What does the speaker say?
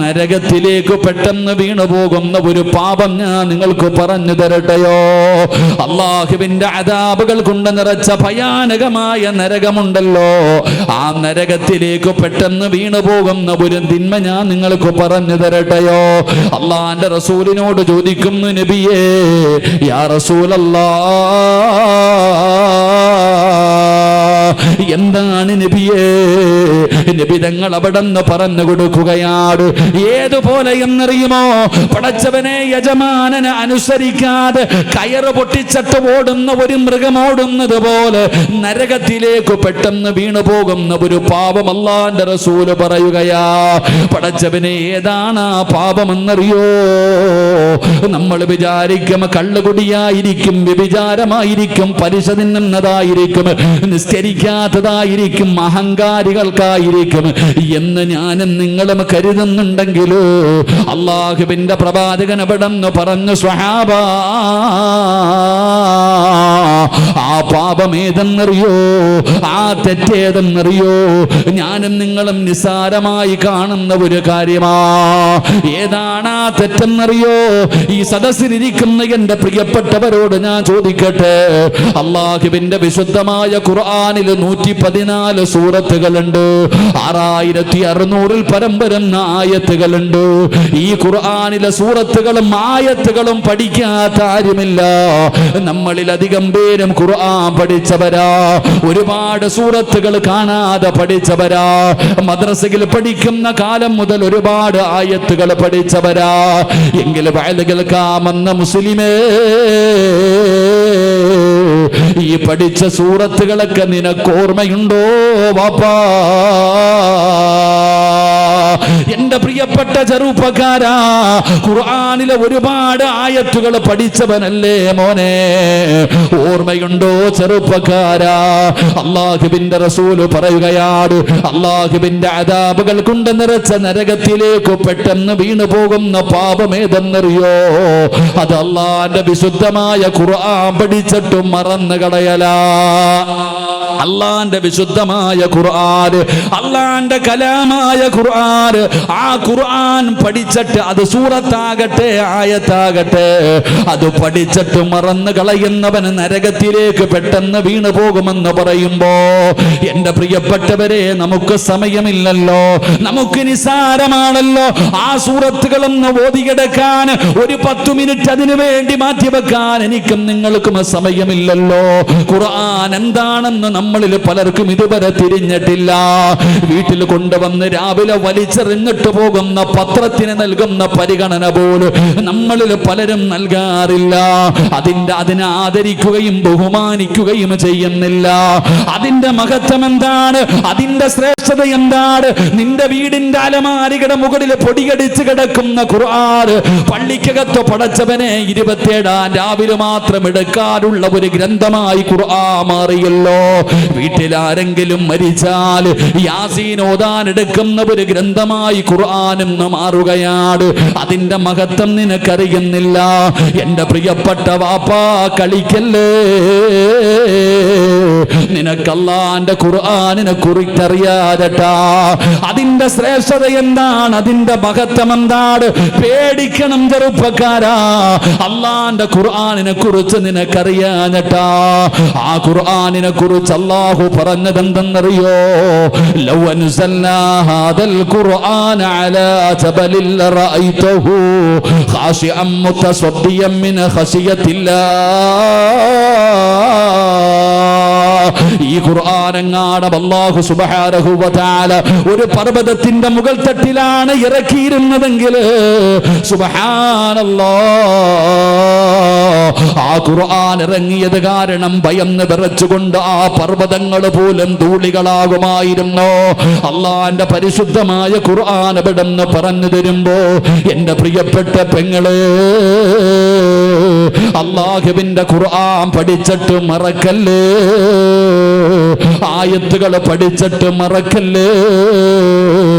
നരകത്തിലേക്ക് പെട്ടെന്ന് വീണു പോകുന്ന ഒരു പാപം ഞാൻ നിങ്ങൾക്ക് പറഞ്ഞു തരട്ടെയോ? അള്ളാഹുവിന്റെ അതാപുകൾ കൊണ്ട് നിറച്ച ഭയാനകമായ നരകമുണ്ടല്ലോ. ആ നരകത്തിലേക്ക് പെട്ടെന്ന് വീണു പോകുന്ന ഒരു തിന്മ ഞാൻ നിങ്ങൾക്ക് പറഞ്ഞു തരട്ടെയോ? അള്ളാന്റെ റസൂലിനോട് ചോദിക്കുന്നു നബിയേ യാ റസൂലല്ലാ എന്താണ് നബിയേ? നബി തങ്ങൾ അവിടെ നിന്ന് പറഞ്ഞു കൊടുക്കുകയാണ്. ഏതുപോലെ എന്നറിയുമോ? പടച്ചവനെ യജമാനനെ അനുസരിക്കാതെ കയറ് പൊട്ടിച്ചട്ട് ഓടുന്ന ഒരു മൃഗം ഓടുന്നത് പോലെ നരകത്തിലേക്ക് പെട്ടെന്ന് വീണു പോകുന്ന ഒരു പാപം റസൂൽ പറയുകയാ. പടച്ചവനെ ഏതാണ് ആ പാപമെന്നറിയോ? നമ്മൾ വിചാരിക്കും കള്ളുകുടിയായിരിക്കും വ്യഭിചാരമായിരിക്കും പലിശ തിന്നുന്നതായിരിക്കും നിസ്കരിക്കാത്തതായിരിക്കും. അഹങ്കാരികൾക്കായിരിക്കും. എന്ന് ഞാനും നിങ്ങളും കരുതുന്നുണ്ടെങ്കിലോ അള്ളാഹുബിന്റെ പ്രവാചകൻ പറഞ്ഞു സ്വഹാബ. ആ പാപം ഏതെന്നറിയോ? ആ തെറ്റേതെന്നറിയോ? ഞാനും നിങ്ങളും നിസ്സാരമായി കാണുന്ന ഒരു കാര്യമാ. ഏതാണ് ആ തെറ്റെന്നറിയോ? ഈ സദസ്സിലിരിക്കുന്ന എന്റെ പ്രിയപ്പെട്ടവരോട് ഞാൻ ചോദിക്കട്ടെ. അള്ളാഹുവിന്റെ വിശുദ്ധമായ ഖുർആാനിൽ നൂറ്റി പതിനാല് സൂറത്തുകളുണ്ട്. ആറായിരത്തി അറുന്നൂറിൽ പരം വരുന്ന ആയത്തുകളുണ്ട്. ഈ ഖുർആാനിലെ സൂറത്തുകളും ആയത്തുകളും പഠിക്കാത്ത ആരുമില്ല. നമ്മളിൽ അധികം പേരും ഖുർആൻ പഠിച്ചവരാ. ഒരുപാട് സൂറത്തുകൾ കാണാതെ പഠിച്ചവരാ. മദ്രസയിൽ പഠിക്കുന്ന കാലം മുതൽ ഒരുപാട് ആയത്തുകൾ പഠിച്ചവരാ. എങ്കിലും വയൽ കേൾക്കാമെന്ന മുസ്ലിമേ ഈ പഠിച്ച സൂറത്തുകളൊക്കെ നിനക്ക് ഓർമ്മയുണ്ടോ വാപ്പാ? എന്റെ പ്രിയപ്പെട്ട ചെറുപ്പക്കാരാ ഖുർആാനിലെ ഒരുപാട് ആയത്തുകൾ പഠിച്ചവനല്ലേ മോനെ? ഓർമ്മയുണ്ടോ ചെറുപ്പക്കാരാ? അള്ളാഹുബിന്റെ റസൂൽ പറയുകയാണ് അള്ളാഹുബിന്റെ അതാപുകൾ കൊണ്ട് നിറച്ച നരകത്തിലേക്ക് പെട്ടെന്ന് വീണു പോകുന്ന പാപമേതെന്നറിയോ? അത് അള്ളാന്റെ വിശുദ്ധമായ ഖുർആൻ പഠിച്ചിട്ടും മറന്നു കളയലാ. അള്ളാന്റെ വിശുദ്ധമായ ഖുർആൻ അള്ളാന്റെ കലാമായ ഖുർആൻ ആ ഖുർആൻ പഠിച്ചിട്ട് അത് സൂറത്താകട്ടെ ആയത്താകട്ടെ. അത് പഠിച്ചിട്ട് മറന്നു കളയുന്നവൻ നരകത്തിലേക്ക് പെട്ടെന്ന് വീണു പോകുമെന്ന് പറയുമ്പോ എന്റെ പ്രിയപ്പെട്ടവരെ നമുക്ക് സമയമില്ലല്ലോ. നമുക്ക് നിസാരമാണല്ലോ ആ സൂറത്തുകളൊന്ന് ഓതിയെടുക്കാൻ ഒരു പത്തു മിനിറ്റ് അതിനു വേണ്ടി മാറ്റിവെക്കാൻ എനിക്കും നിങ്ങൾക്കും സമയമില്ലല്ലോ. ഖുർആൻ എന്താണെന്ന് നമ്മളിൽ പലർക്കും ഇതുവരെ തിരിഞ്ഞിട്ടില്ല. വീട്ടിൽ കൊണ്ടുവന്ന് രാവിലെ വലിച്ചെറിഞ്ഞിട്ട് പോകുന്ന പത്രത്തിന് നൽകുന്ന പരിഗണന പോലും നമ്മളിൽ പലരും നൽകാറില്ല. അതിന്റെ അതിനെ ആദരിക്കുകയും ബഹുമാനിക്കുകയും ചെയ്യുന്നില്ല. അതിന്റെ മഹത്വം എന്താണ്? അതിന്റെ ശ്രേഷ്ഠത എന്താണ്? നിന്റെ വീടിന്റെ അലമാരികളുടെ മുകളിൽ പൊടിയടിച്ച് കിടക്കുന്ന ഖുർആൻ പള്ളിക്കകത്ത് പടച്ചവനെ ഇരുപത്തിയേഴാം രാവിലെ മാത്രം എടുക്കാറുള്ള ഒരു ഗ്രന്ഥമായി ഖുർആൻ മാറിയല്ലോ. വീട്ടിൽ ആരെങ്കിലും മരിച്ചാൽ യാസീൻ ഓതാൻ എടുക്കുന്ന ഒരു ഗ്രന്ഥമായി ഖുർആൻ എന്ന് മാറുകയാണ്. അതിന്റെ മഹത്വം നിനക്കറിയുന്നില്ല. എന്റെ പ്രിയപ്പെട്ട വാപ്പാ കളിക്കല്ലേ? നിനക്കല്ലാന്റെ ഖുർആനിനെ കുറിച്ചറിയാതട്ടാ അതിന്റെ ശ്രേഷ്ഠത എന്താണ്? അതിന്റെ മഹത്വം എന്താണ്? പേടിക്കണം ചെറുപ്പക്കാരാ. അള്ളാന്റെ ഖുർആാനിനെ കുറിച്ച് നിനക്കറിയാനട്ട ആ ഖുർആാനിനെ കുറിച്ച് അള്ളാഹു പറഞ്ഞത് എന്തെന്നറിയോ? ഖാശിഅൻ മുതസദ്ദിയൻ മിൻ ഖശിയത്തില്ലാ ഈ ഖുർആാനെങ്ങാണ് അല്ലാഹു സുബ്ഹാനഹു വ ഒരു പർവതത്തിന്റെ മുകൾ തട്ടിലാണ് ഇറക്കിയിരുന്നതെങ്കിൽ സുബഹാനല്ലോ. ആ ഖുർആൻ ഇറങ്ങിയത് കാരണം ഭയന്ന് വിറച്ചുകൊണ്ട് ആ പർവതങ്ങൾ പോലും ധൂളികളാകുമായിരുന്നു. അള്ളാന്റെ പരിശുദ്ധമായ ഖുർആൻ എവിടെന്ന് പറഞ്ഞു തരുമ്പോ എന്റെ പ്രിയപ്പെട്ട പെങ്ങളെ അള്ളാഹുവിന്റെ ഖുർആൻ പഠിച്ചിട്ട് മറക്കല്ലേ? ആയത്തുകൾ പഠിച്ചിട്ട് മറക്കല്ലേ?